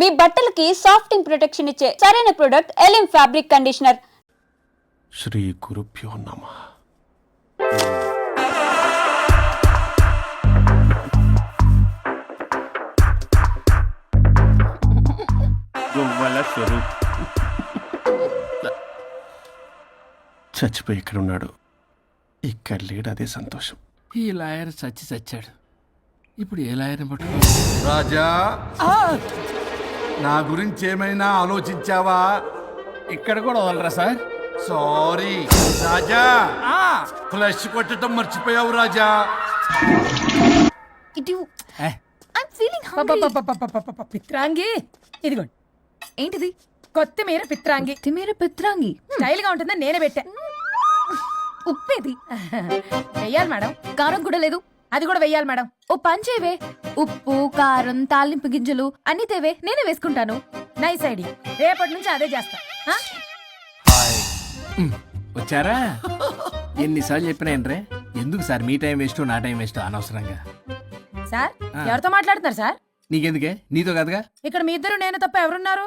మీ బట్టలకి సాఫ్టింగ్ ప్రొటెక్షన్ ఇచ్చే సరైన ప్రొడక్ట్ ఎలిమ్ ఫ్యాబ్రిక్ కండిషనర్ శ్రీ గురుభ్యో నమ. స్వరూప్ చచ్చిపోయి ఇక్కడ ఉన్నాడు ఇక్కడ లేడు అదే సంతోషం. ఈ లాయర్ చచ్చి చచ్చాడు. ఇప్పుడు ఏ లాయర్ని పట్టుకో రాజా. నా గురించి ఏమైనా ఆలోచించావా? ఇక్కడ కూడా వదలరా సార్? సారీ. రాజా! ఫ్లష్ కొట్టడం మర్చిపోయావు రాజా. ఇటు ఏ, ఐమ్ ఫీలింగ్ పపపపపపపప. పిత్రాంగి. ఇదిగోండి. ఏంటిది? కొత్తిమీర పిత్రాంగి. తిమేర పిత్రాంగి. స్టైల్గా ఉంటుందని నేనే పెట్టా. ఉప్పేది. వెయ్యాలి మేడం. కారం కూడా లేదు. అది కూడా వెయ్యాలి మేడం. ఓ పంచేవే ఉప్పు కారం తాలింపు గింజలు అన్ని తేవే. నేనే వేసుకుంటాను. నైస్ ఐడియా రేపటి నుంచి అదే చేస్తా. ఆ? వచ్చారా? ఎన్నిసార్లు చెప్పినా ఏంట్రే? ఎందుకు సార్ మీ టైం వేస్ట్ నా టైం వేస్ట్ అనవసరంగా? సార్. ఎవరితో మాట్లాడుతున్నారు సార్? నీకెందుకే? నీతో కదగా? ఇక్కడ మీ ఇద్దరు నేను తప్ప ఎవరున్నారు?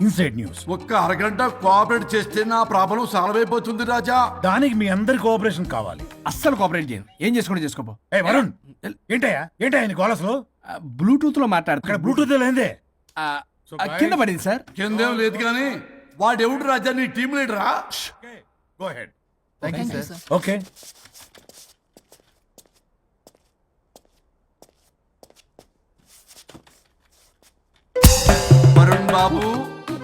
Inside news. ఒక్క అరగంట కోఆపరేట్ చేస్తే నా ప్రాబ్లం సాల్వ్ అయిపోతుంది రాజా. దానికి మీ అందరి కోఆపరేషన్ కావాలి. అస్సలు కోఆపరేట్ చేయను. ఏం చేసుకోండి చేసుకోపో. ఏ వరుణ్! ఏంటయ్యా? ఏంటయ్యా నీ గోలసలు? బ్లూటూత్లో ఇక్కడ మాట్లాడుతున్నా బ్లూటూత్ లేదే. ఆ, ఆ, కింద పడింది సార్. కిందేం లేదు కానీ వాడెవడు రాజా? నీ team లీడరా go ahead thank you sir okay Varun బాబు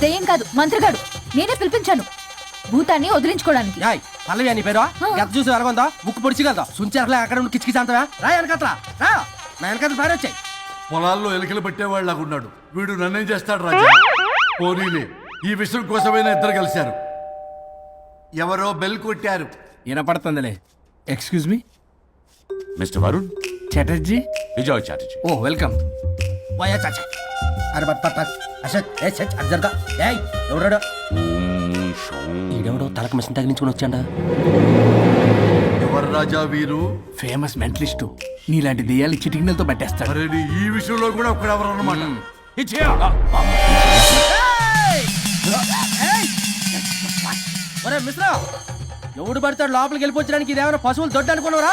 దెయ్యం కాదు మంత్రగాడు. నేనే పిలిపించాను. భూతాన్ని వదిలించుకోవడానికి. యాయ్ పల్లవి అని పేరు గత చూసి వెలగొందా? ముక్కు పొడిచిగలదా సుంచర్లే అక్కడ ఉండి కిచకిచ అంతవా రా వెనకట్రా రా. నా వెనకట్ల పారి వచ్చాయి పొలాల్లో ఎలుకలు పట్టేవాళ్ళగా ఉన్నాడు. వీడు నన్నేం చేస్తాడు రాజా? పోనీలే. ఈ విషయం కోసమైనా ఇద్దరు కలిశారు. ఎవరో బెల్ కొట్టారు. వినపడుతుందిలే. Excuse me mister Varun? Chatterjee Vijay Chatterjee. Oh welcome. Via చాచా. అరే బట్ పట్ అసత్ ఏ సచ్ ఏయ్ ఎవరాడు ఈడెవడో తలకు మిషన్ తగిలించుకుని వచ్చాడా? ఎవరు రాజా వీరు? Famous mentalist. నీలాంటి దెయ్యాలు చిటికినలతో పట్టేస్తాడు. అరే నీ ఈ విషయంలో కూడా ఒకడెవరు అన్నమాట ఒరే మిశ్రా ఎవడు పడతాడు లోపలికి వెళ్ళిపోవచ్చడానికి ఇదేమైనా పశువులు దొడ్డు అనుకున్నారా?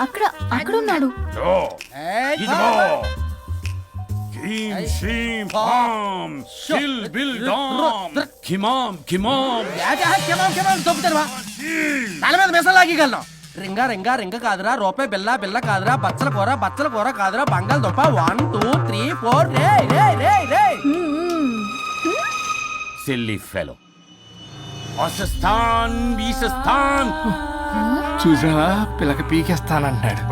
అక్కడ అక్కడ ఉన్నాడు కిమాం కిమాం తల మీద మిసం లాగగలను రింగా రింగా రింగ కాదురా రూపాయి బిల్ల బిల్ల కాదురా బచ్చల కూర బచ్చల కూర కాదురా బంగాళదుంప వన్ టూ త్రీ ఫోర్ రే రే రే రే. Silly fellow. అసస్థాన్ వీసస్థాన్. చూసావా? పిల్లకి పీకేస్తానంటాడు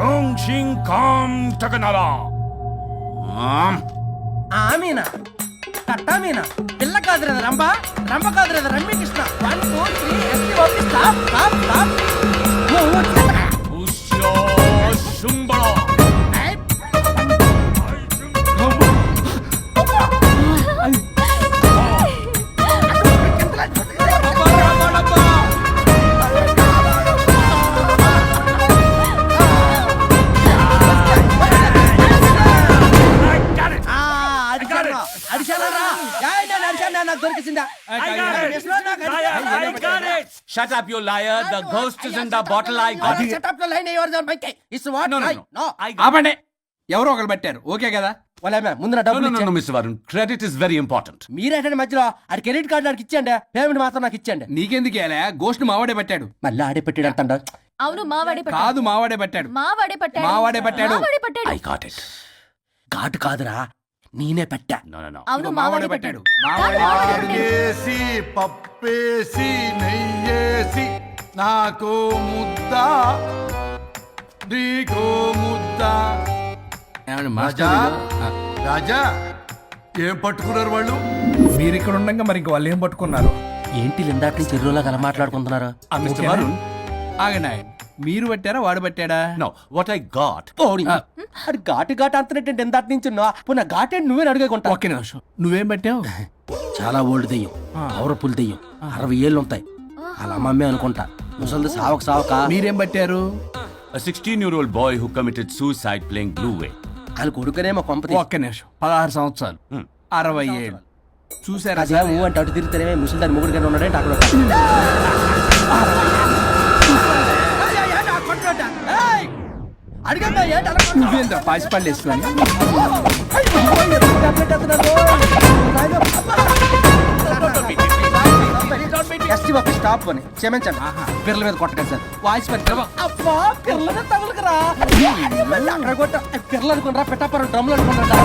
ఆమీనా కట్టా మీనా? పిల్ల రంభ? రంభ కాదురా Ramya Krishna one two three ST OP stop stop stop Shut up, you liar. The ghost is in the bottle. I got ఇస్ ఆపండి. ఎవరో ఒకరు పెట్టారు. ఓకే కదా? వాళ్ళ ముందు నా No, no, డబ్బులు no, no, ఇచ్చేయండి. Mr. Varun. Credit is very important. మీరేంటంటే మధ్యలో? ఆడి క్రెడిట్ కార్డు నాకు ఇచ్చేయండి. పేమెంట్ మాత్రం నాకు ఇచ్చేయండి. నీకెందుకు ఏలే? గోష్ట్ మావాడే పట్టాడు. మళ్ళీ ఆడే పెట్టాడు అంటాడు. అవును మావాడే కాదు మావాడే పట్టాడు. మావాడే పట్టాడు. మావాడే పట్టాడు. I got it. ఘాటు కాదురా. నేనే పెట్టా. అవును మావాడే పట్టాడు. పప్పేసి నెయ్యేసి నాకు ముద్ద నీకో ముద్ద. ఏమండి రాజా? ఏం పట్టుకున్నారు వాళ్ళు? మీరు ఇక్కడ ఉండగా మరి ఇంక వాళ్ళు ఏం పట్టుకున్నారు? ఏంటి ఇందాక నుంచి చెరువులో కల మాట్లాడుకుంటున్నారు ఆగండి ఆగండి. మీరు పట్టారా వాడు పట్టాడా? No, what I got. పోనీ. అది ఘాటు ఘాటు అంటున్నట్టు ఎందాటి నుంచి పున్న ఘాటే నువ్వే అడుగుకుంటా ఒక్క నిమిషం. నువ్వేం పట్టావు? చాలా ఓల్డ్ దెయ్యం. పవర్ఫుల్ దెయ్యం. అరవై ఏళ్ళు ఉంటాయి. అలా అమ్మమ్మే అనుకుంటా. ముసలిది సావక సావక. మీరేం పట్టారు? A 16 year old boy who committed suicide playing Blue Whale. ఆయన కొడుకునేమో కొంపతి ఒక్క నిమిషం. పదహారు సంవత్సరాలు. అరవై ఏళ్ళు. చూసారా? అదే ఊ అంటే అటు తిరిగితేనే ముసలి దాని మొగుడు గారు ఉన్నాడంటే అక్కడ నువ్వేంద్ర పాసిపళ్ళు వేసుకొని ఎస్టీ బాబు స్టాప్ అని క్షమించండి. పిల్లల మీద కొట్టకండి సార్. వాయిస్ పెట్టి అబ్బా పిల్లల మీద తగులుకురా అక్కడ కొట్ట. పిల్లలు అనుకున్నారా పెట్టాపరం డ్రమ్లు అనుకున్నారా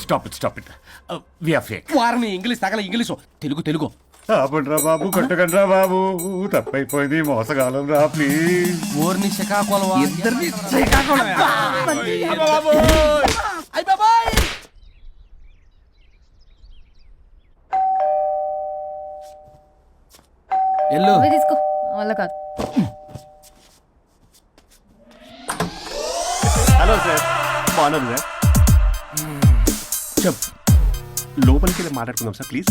Stop it, stop it. Uh. వారిని ఇంగ్లీష్ తగల ఇంగ్లీషు. తెలుగు తెలుగు. ఆపండ్రా బాబు కొట్టకండ్రా బాబు. తప్పైపోయింది మోసగాలం రా ప్లీజ్ ఊరిని శ్రీకాకుళం ఇద్దరిని శ్రీకాకుళం అయ్య బాబాయ్ ఎల్లు తీసుకో. వల్ల కాదు. హలో సార్ బాగున్నారు? సార్ చెప్పు. లోపలికి వెళ్ళి మాట్లాడుకుందాం sir please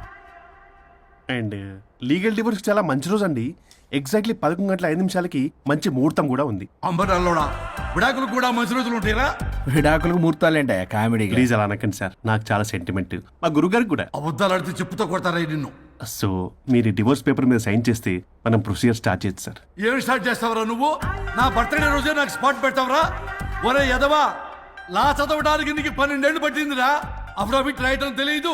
and legal divorce చాలా మంచి రోజు అండి. ఎగ్జాక్ట్లీ పదకొండు గంటల ఐదు నిమిషాలకి మంచి ముహూర్తం కూడా ఉంది. అంబరాల్లోడా విడాకులు కూడా మంచి రోజులు ఉంటాయిరా? విడాకులకు ముహూర్తాలేంటా కామెడీ ప్లీజ్ అలా అనకండి సార్ నాకు చాలా సెంటిమెంట్ మా గురుగారికి కూడా. అబద్ధాలు ఆడితే చెప్పుతో కొడతారా నిన్ను? సో మీరు డివోర్స్ పేపర్ మీద సైన్ చేస్తే మనం ప్రొసీజర్ స్టార్ట్ చేయొచ్చు సార్. ఏం స్టార్ట్ చేస్తావరా నువ్వు? నా బర్త్డే రోజే నాకు స్పాట్ పెడతావరా ఒరే ఎదవా లా చదవడానికి నీకు పన్నెండేళ్ళు పట్టిందిరా. అఫిడవిట్ రాయటం తెలియదు.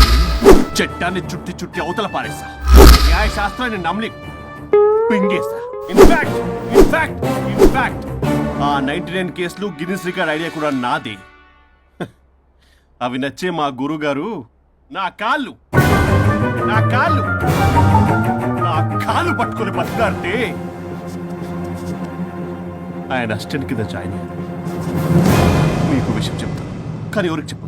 చట్టాన్ని చుట్టి చుట్టి అవతల పారేస్తా. న్యాయ శాస్త్రాన్ని నమ్మి పింగేస్తా. In fact in fact in fact ఆ నైన్టీ నైన్ కేసులు గిన్నిస్ రికార్డ్ ఐడియా కూడా నాదే. అవి నచ్చే మా గురుగారు నా కాళ్ళు. నా కాళ్ళు. నా కాళ్ళు పట్టుకొని బతుకాడితే ఆయన అసిస్టెంట్ కింద జాయిన్ మీకు విషయం చెప్తాను. కానీ ఎవరికి చెప్పు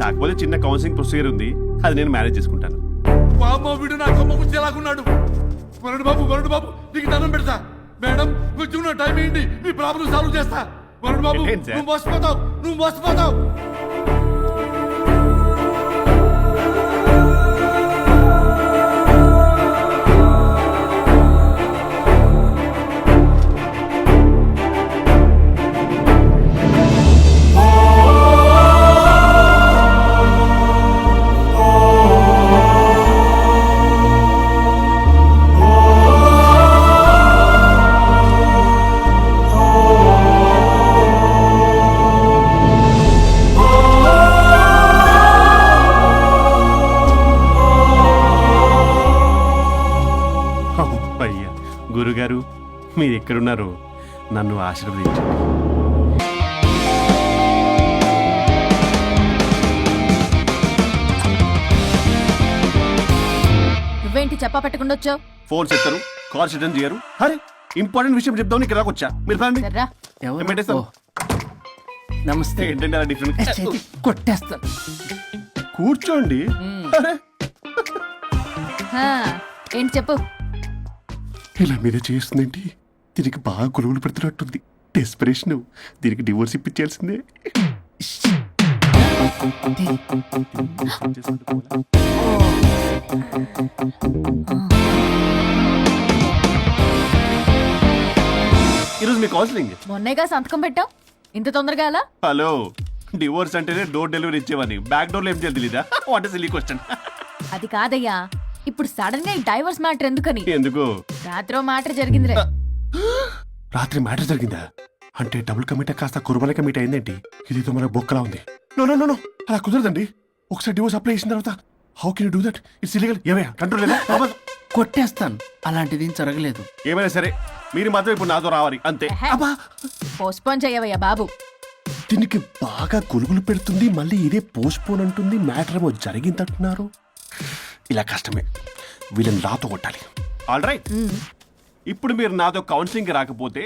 కాకపోతే చిన్న కౌన్సిలింగ్ ప్రొసీజర్ ఉంది. అది నేను మేనేజ్ చేసుకుంటాను. బామ్మ వీడు నా కొమ్మ గురించి ఎలాగున్నాడు? వరుణ్ బాబు వరుణ్ బాబు నీకు దండం పెడతా. మేడం కొంచెం నా టైం ఏంటి? నీ ప్రాబ్లం సాల్వ్ చేస్తా. వరుణ్ బాబు? నువ్వు మోసపోతావు నువ్వు మోసపోతావు. ఎక్కడున్నారు నన్ను ఆశీర్వదించండి. నువ్వేంటి చెప్పా పెట్టకుండా వచ్చావు ఫోన్ చెప్తారు కాల్ అటెండ్ చేయరు. అరే ఇంపార్టెంట్ విషయం చెప్దామని ఇక్కడ వచ్చా. మీరు సర్రా. ఎవరు? ఓ. నమస్తే. ఏంటంటే అలా డిఫరెంట్ చేతి కొట్టేస్తాను. కూర్చోండి. అరే. హా, ఏంటి చెప్పు. ఇలా మీద చేస్తుందేంటి? దీనికి బాగా గొలుగులు పెడుతున్నట్టుంది. డెస్పిరేషన్ దీనికి డివోర్స్ ఇప్పించాల్సిందే. ఈరోజు మీ కౌన్సిలింగ్ మొన్నేగా సంతకం పెట్టావు? ఇంత తొందరగా అలా హలో. డివోర్స్ అంటేనే డోర్ డెలివరీ ఇచ్చేవని బ్యాక్ డోర్లో ఏం చేయాలి తెలీదా? వాట్ ఇస్ సిల్లీ క్వశ్చన్ అది కాదయ్యా. ఇప్పుడు సడన్గా ఈ డైవర్స్ మ్యాటర్ ఎందుకని? ఎందుకు? రాత్రో మ్యాటర్ జరిగిందిరే రాత్రి మ్యాటర్ జరిగిందా? అంటే డబుల్ కమిట్ కాస్త కుర్బల కమిట్ అయిందేంటి? ఇదేదో మన బొక్కలా ఉంది. No no no no. అలా కుదరదండి. ఒకసారి డివోర్స్ అప్లై చేసిన తర్వాత how can do that it's illegal ఏమయ్యా? కంట్రోల్ లేదా. కొట్టేస్తాను. అలాంటిది జరగలేదు. ఏమైనా సరే మీరు మాత్రం ఇప్పుడు నాతో రావాలి అంతే. అబ్బా! పోస్ట్పోన్ చేయవయ్యా బాబు. దీనికి బాగా గురుగులు పెడుతుంది మళ్ళీ ఇదే పోస్ట్ పోన్ అంటుంది మ్యాటర్ ఏమో జరిగిందంటున్నారు. ఇలా కష్టమే. వీళ్ళని నాతో కొట్టాలి. ఆల్ రైట్ ఇప్పుడు మీరు నాతో కౌన్సిలింగ్ రాకపోతే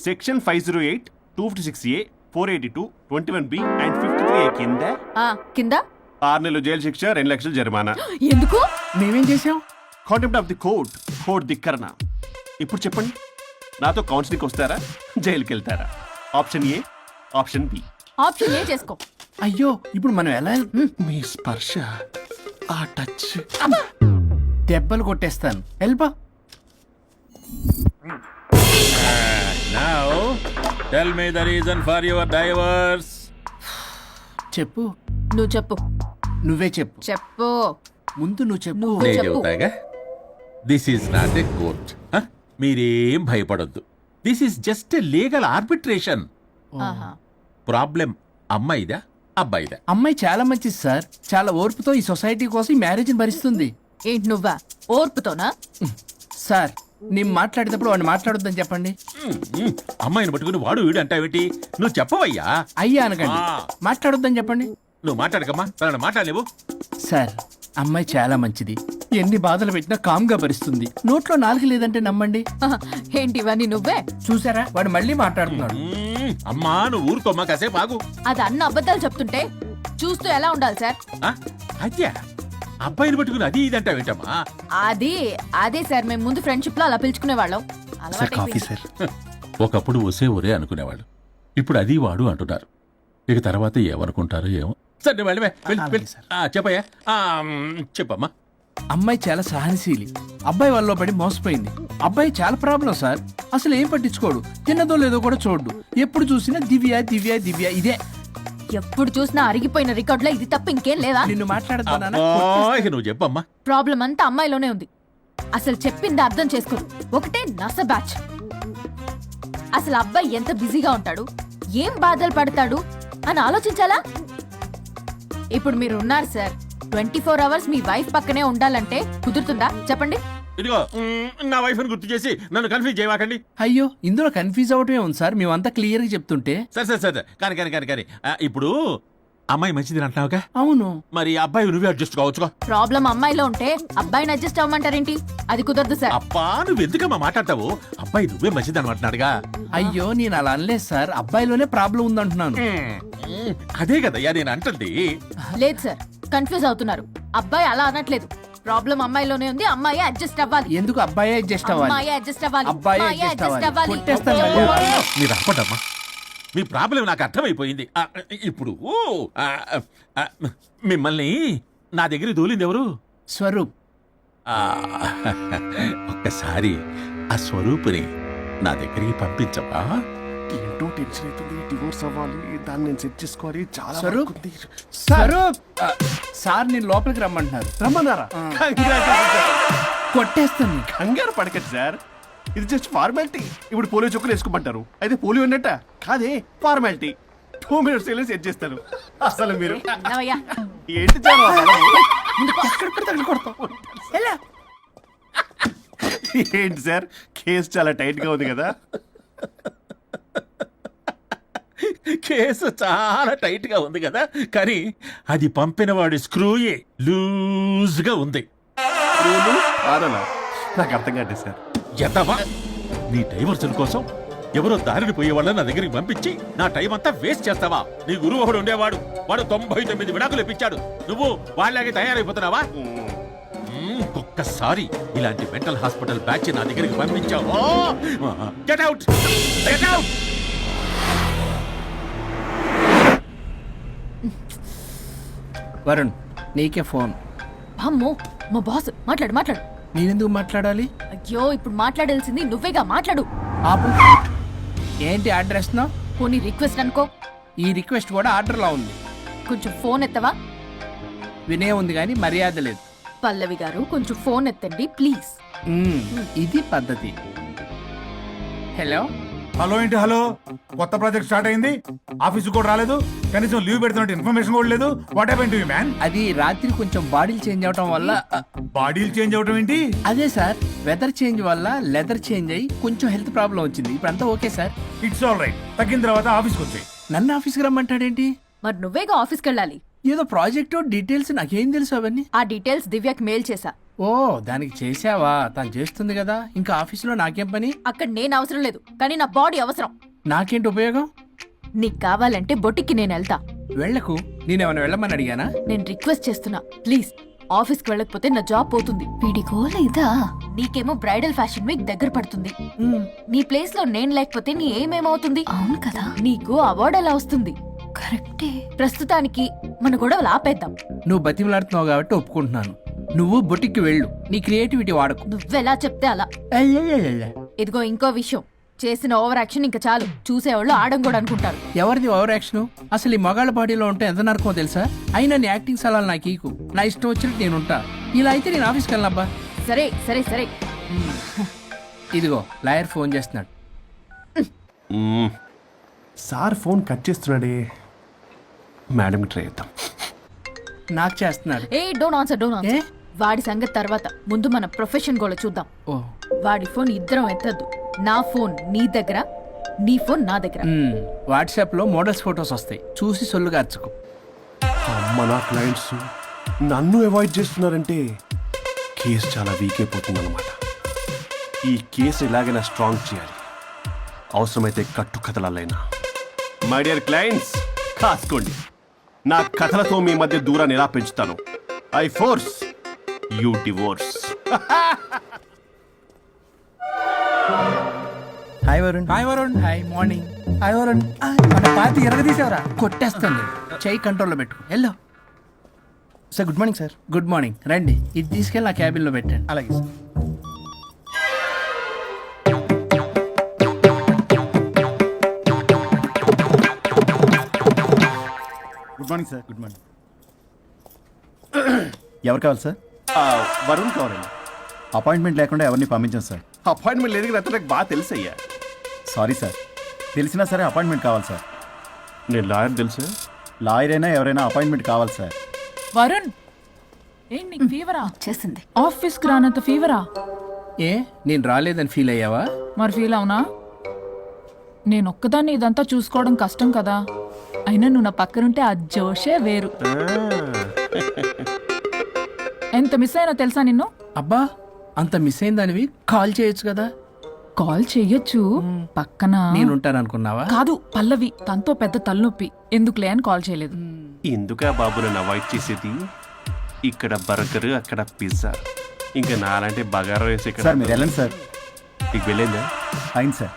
section five zero eight two fifty six A four eighty two twenty one B and fifty three A కింద ఆ కింద? ఆరు నెలలు జైలు శిక్ష రెండు లక్షలు జరిమానా. ఎందుకు? మేమేం చేసాం contempt of the court court ధిక్కరణ. ఇప్పుడు చెప్పండి నాతో కౌన్సిలింగ్కి వస్తారా జైలుకి వెళ్తారా? Option A option B option A చేసుకో. అయ్యో ఇప్పుడు మనం ఎలా? మీ స్పర్శ ఆ టచ్ దెబ్బలు కొట్టేస్తాను. వెళ్ళిపా. Now, tell me the reason for your divorce. చెప్పు. నువ్వు చెప్పు. నువ్వే చెప్పు. చెప్పు. ముందు నువ్వు చెప్పు. నువ్వు నేను చెప్పు. చెబుతాగా this is not a court మీరేం భయపడొద్దు. This is just a legal arbitration ఆహా. ప్రాబ్లం అమ్మాయిదా? అబ్బాయిదా? అమ్మాయి చాలా మంచిది సార్. చాలా ఓర్పుతో ఈ సొసైటీ కోసం ఈ మ్యారేజ్ని భరిస్తుంది. ఏంటి నువ్వా? ఓర్పుతోనా? సార్ నేను మాట్లాడేటప్పుడు వాడిని మాట్లాడొద్దని చెప్పండి. మ్మ్, మ్మ్. అమ్మాయిని పట్టుకుని వాడు వీడు అంటావేంటి నువ్వు చెప్పవయ్యా. అయ్యా అనకండి. ఆ. మాట్లాడొద్దని చెప్పండి. నువ్వు మాట్లాడకమ్మా. తనని మాట్లాడలేవు. సార్ అమ్మాయి చాలా మంచిది. ఎన్ని బాధలు పెట్టినా కామ్గా భరిస్తుంది. నోట్లో నాలుగు లేదంటే నమ్మండి. ఆహా. ఏంటి ఇవన్నీ నువ్వే? చూసారా? వాడు మళ్ళీ మాట్లాడుతున్నాడు. మ్మ్, అమ్మా నువ్వు ఊరుకోమ్మా కాసేపు ఆగు. అది అన్న అబద్ధాలు చెప్తుంటే చూస్తూ ఎలా ఉండాలి సార్? ఆ, అద్యా అబ్బాయిని పట్టుకుని అది ఇది అంటావేంటమ్మా అది అదే సార్ మేము ముందు ఫ్రెండ్షిప్లో అలా పిలుచుకునే వాళ్ళం. Sir coffee sir. ఒకప్పుడు ఒసే ఒరే అనుకునేవాళ్ళు. ఇప్పుడు అది వాడు అంటున్నారు. ఇక తర్వాత ఏమనుకుంటారో ఏమో. సరే. చెప్పయ్యా. చెప్పమ్మా. అమ్మాయి చాలా సహనశీలి. అబ్బాయి వాళ్ళలో పడి మోసపోయింది. అబ్బాయి చాలా ప్రాబ్లం సార్. అసలు ఏం పట్టించుకోడు. తిన్నదో లేదో కూడా చూడు ఎప్పుడు చూసినా దివ్య దివ్య దివ్య ఇదే. ఎప్పుడు చూసినా అరిగిపోయిన రికార్డ్లో ఇది తప్ప ఇంకేం లేదా? నిన్ను మాట్లాడతానా అబ్బా, ఇక నువ్వు చెప్పమ్మా. ప్రాబ్లం అంతా అమ్మాయిలోనే ఉంది. అసలు చెప్పింది అర్థం చేసుకోరు ఒకటే నస బ్యాచ్. అసలు అబ్బాయి ఎంత బిజీగా ఉంటాడు? ఏం బాధలు పడతాడు? అని ఆలోచించాలా? ఇప్పుడు మీరు ఉన్నారు సార్. ట్వంటీ ఫోర్ అవర్స్ మీ వైఫ్ పక్కనే ఉండాలంటే కుదురుతుందా? చెప్పండి. ఇదిగో మ్, నా వైఫ్ గుర్తు చేసి నన్ను కన్ఫ్యూజ్ చేయమాకండి. అయ్యో ఇందులో కన్ఫ్యూజ్ అవటమే ఉంది సార్. మేమంతా క్లియర్గా చెప్తుంటే. సరే సరే సరే. కానీ కానీ కానీ కానీ. ఆ, ఇప్పుడు అమ్మాయి మంచిది అంటున్నావుగా? అవును. మరి అబ్బాయి నువ్వే అడ్జస్ట్ కావచ్చుగా? ప్రాబ్లం అమ్మాయిలో ఉంటే అబ్బాయిని అడ్జస్ట్ అవ్వమంటారేంటి? అది కుదరదు సార్. అబ్బా నువ్వు ఎందుకమ్మా మాట్లాడతావు? అబ్బాయి నువ్వే మంచిది అనమాటున్నాడుగా అయ్యో నేను అలా అనలేదు సార్. అబ్బాయిలోనే ప్రాబ్లం ఉందంటున్నాను. అదే కదయ్యా నేను అంటుంది. లేదు సార్. కన్ఫ్యూజ్ అవుతున్నారు. అబ్బాయి అలా అనట్లేదు. ప్రాబ్లం అమ్మాయిలోనే ఉంది అమ్మాయి అడ్జస్ట్ అవ్వాలి. ఎందుకు అబ్బాయి అడ్జస్ట్ అమ్మాయి అవ్వాలి అడ్జస్ట్ అవ్వాలి అబ్బాయి అమ్మాయి adjust adjust అవ్వాలి. కొట్టేస్తాను మళ్ళీ. మీరు ఆపడమ్మా మీ ప్రాబ్లం నాకు అర్థమైపోయింది. ఆ, ఇప్పుడు ఆ, ఆ, మిమ్మల్ని నా దగ్గర దూలింది ఎవరు? స్వరూప్. ఆ, ఒక్కసారి ఆ స్వరూపుని నా దగ్గరికి పంపించవా ఏంటో టెన్షన్ అవుతుంది డివోర్స్ అవ్వాలి దాన్ని నేను సెట్ చేసుకోవాలి చాలా స్వరూప్? work ఉంది. స్వరూప్ ఆ, సార్ నేను లోపలికి రమ్మంటున్నారు. రమ్మన్నారా? Congratulations, sir. కొట్టేస్తాను. కంగారు పడకండి సార్. ఇది జస్ట్ ఫార్మాలిటీ ఇప్పుడు పోలియో చుక్కలు వేసుకోమంటారు. అయితే పోలియో ఉన్నట్ట? కాదే ఫార్మాలిటీ టూ మినిట్స్ వెళ్ళి సెట్ చేస్తాను అసలు మీరు? ఏంటి చాలా ఎక్కడ పడితే అక్కడ కొడతావు. ఎలా? ఏంటి సార్? కేసు చాలా టైట్గా ఉంది కదా. కేసు చాలా టైట్గా ఉంది కదా కానీ అది పంపిన వాడి స్క్రూయే లూజ్గా ఉంది నాకు అర్థం కాదు సార్. ఎదవా? నీ డైవర్సన్ కోసం ఎవరో దారిని పోయే వాళ్ళని నా దగ్గరికి పంపించి నా టైం అంతా వేస్ట్ చేస్తావా? నీ గురువు ఒకడు ఉండేవాడు. వాడు తొంభై తొమ్మిది విడాకులు ఇప్పించాడు. నువ్వు వాళ్ళలాగే తయారైపోతున్నావా? ఒక్కసారి ఇలాంటి మెంటల్ హాస్పిటల్ బ్యాచ్ నా దగ్గరికి పంపించావు. Get out get out Varun నీకే ఫోన్. అమ్మో మా బాస్ మాట్లాడు మాట్లాడు. నేనెందుకు మాట్లాడాలి? అయ్యో ఇప్పుడు మాట్లాడాల్సింది నువ్వేగా మాట్లాడు. ఆపు. ఏంటి ఇస్తున్నావు పోనీ రిక్వెస్ట్ అనుకో. ఈ రిక్వెస్ట్ కూడా ఆర్డర్లో ఉంది. కొంచెం ఫోన్ ఎత్తవా? వినే ఉంది కానీ మర్యాద లేదు. పల్లవి గారు కొంచెం ఫోన్ ఎత్తండి ప్లీజ్. ఇది పద్ధతి. హలో? హలో ఏంటి హలో? కొత్త ప్రాజెక్ట్ స్టార్ట్ అయింది. ఆఫీస్ కూడా రాలేదు. కనీసం లీవ్ పెడుతున్నట్టు ఇన్ఫర్మేషన్ కూడా లేదు. వాట్ హ్యాపెన్ టు మ్యాన్ అది రాత్రి కొంచెం బాడీలు చేంజ్ అవటం వల్ల బాడీలు చేంజ్ అవటం ఏంటి? అదే సార్ వెదర్ చేంజ్ వల్ల లెదర్ చేంజ్ అయ్యి కొంచెం హెల్త్ ప్రాబ్లం వచ్చింది. ఇప్పుడు అంతా okay sir. It's all right తగ్గిన తర్వాత ఆఫీస్కి వచ్చాయి. నన్ను ఆఫీస్కి రమ్మంటాడేంటి? మరి నువ్వేగా ఆఫీస్కి వెళ్ళాలి? ఏదో ప్రాజెక్టు డీటెయిల్స్ నాకేం తెలుసు అవన్నీ? ఆ డీటెయిల్స్ దివ్యకి మెయిల్ చేశా. ఓ దానికి చేసావా తను చేస్తుంది కదా. ఇంకా ఆఫీసులో నాకేం పని? అక్కడ నేను అవసరం లేదు కానీ నా బాడీ అవసరం. నాకేంటి ఉపయోగం? నీకు కావాలంటే బొటిక్కి నేను వెళ్తా. వెళ్ళకు. నేనేమైనా వెళ్ళమని అడిగానా? నేను రిక్వెస్ట్ చేస్తున్నా. ప్లీజ్ ఆఫీస్కి వెళ్ళకపోతే నా జాబ్ పోతుంది. వీడికో లేదా నీకేమో బ్రైడల్ ఫ్యాషన్ వీక్ దగ్గర పడుతుంది. నీ ప్లేస్లో నేను లేకపోతే నీ ఏమేమవుతుంది అవును కదా. నీకు అవార్డు ఎలా వస్తుంది? కరెక్టే. ప్రస్తుతానికి మన గొడవలు ఆపేద్దాం. నువ్వు బతిమలాడుతున్నావు కాబట్టి ఒప్పుకుంటున్నాను. నువ్వు బొటిక్కి వెళ్ళు నీ క్రియేటివిటీ వాడకు నువ్వెలా చెప్తే అలా. ఇదిగో ఇంకో విషయం చేసిన ఓవర్ యాక్షన్ ఇంకా చాలు చూసేవాళ్ళు ఆడం కూడా అనుకుంటారు ఎవరిది ఓవర్ యాక్షన్ అసలు ఈ మగాళ్ళ బాడీలో ఉంటే ఎంత నరకమో తెలుసా అయినా నీ యాక్టింగ్ సలాలు నాకు ఈకు నా ఇష్టం వచ్చినట్టు నేను ఉంటా ఇలా అయితే నేను ఆఫీస్కి వెళ్ళనబ్బా సరే సరే సరే ఇదిగో లాయర్ ఫోన్ చేస్తున్నాడు. సార్ ఫోన్ కట్ చేస్తున్నాడే మేడంకి ట్రై చేద్దాం నాకు చేస్తున్నాడు ఏ డోన్ ఆన్సర్ డోన్ ఏ? ఆన్సర్ వాడి సంగతి తర్వాత. ముందు మన ప్రొఫెషన్ గోల చూద్దాం. ఓ. వాడి ఫోన్ ఇద్దరం ఎత్తద్దు. నా ఫోన్ నీ దగ్గర నీ ఫోన్ నా దగ్గర. మ్మ్. వాట్సాప్లో మోడల్స్ ఫొటోస్ వస్తాయి. చూసి సొల్లు గార్చుకో అమ్మ నా క్లయింట్స్ నన్ను అవాయిడ్ చేస్తున్నారంటే కేసు చాలా వీక్ అయిపోతుంది అనమాట ఈ కేసు ఎలాగైనా స్ట్రాంగ్ చేయాలి. అవసరమైతే కట్టు కథలైనా మై డియర్ క్లయింట్స్ కాసుకోండి. నా కథలతో మీ మధ్య దూరాన్ని ఎలా పెంచుతాను? I force you divorce. Hi Varun. Hi Varun. Hi morning. Hi Varun. మన పార్టీ ఎరగదీసావరా? కొట్టేస్తాను చెయ్యి కంట్రోల్లో పెట్టు. వెళ్ళు sir good morning sir. Good morning. రండి. ఇది తీసుకెళ్ళి నా క్యాబిన్లో పెట్టండి. అలాగే sir. Good morning sir. Good morning. ఎవరు కావాలి సార్? వరుణ్ కావాలండి. అపాయింట్మెంట్ లేకుండా ఎవరిని పంపించాం సార్. అపాయింట్మెంట్ లేదు కదా నాకు బాగా తెలుసు అయ్యా. Sorry sir. తెలిసినా సరే అపాయింట్మెంట్ కావాలి సార్. నేను లాయర్ తెలుసు? లాయర్ అయినా ఎవరైనా అపాయింట్మెంట్ కావాలి సార్. వరుణ్! ఏంటి నీకు ఫీవరా చేసింది ఆఫీస్కి రానంత ఫీవరా ఏ నేను రాలేదని ఫీల్ అయ్యావా? మరి ఫీల్ అవునా? నేను ఒక్కదాన్ని ఇదంతా చూసుకోవడం కష్టం కదా. అయినా నువ్వు నా పక్కనుంటే ఆ జోషే వేరు. ఎంత మిస్ అయినా తెలుసా నిన్ను? అబ్బా అంత మిస్ అయిందానివి కాల్ చేయొచ్చు కదా. కాల్ చెయ్యొచ్చు. పక్కన? నేను ఉంటాను అనుకున్నావా కాదు పల్లవి తనతో పెద్ద తలనొప్పి. ఎందుకులే అని కాల్ చేయలేదు. ఎందుకా బాబు నన్ను అవాయిడ్ చేసేది? ఇక్కడ బర్గర్ అక్కడ పిజ్జా. ఇంకా నాలంటే బగారా వేసి ఇక్కడ సార్ మీరు వెళ్ళండి సార్. నీకు వెళ్ళిందా? అయింది సార్.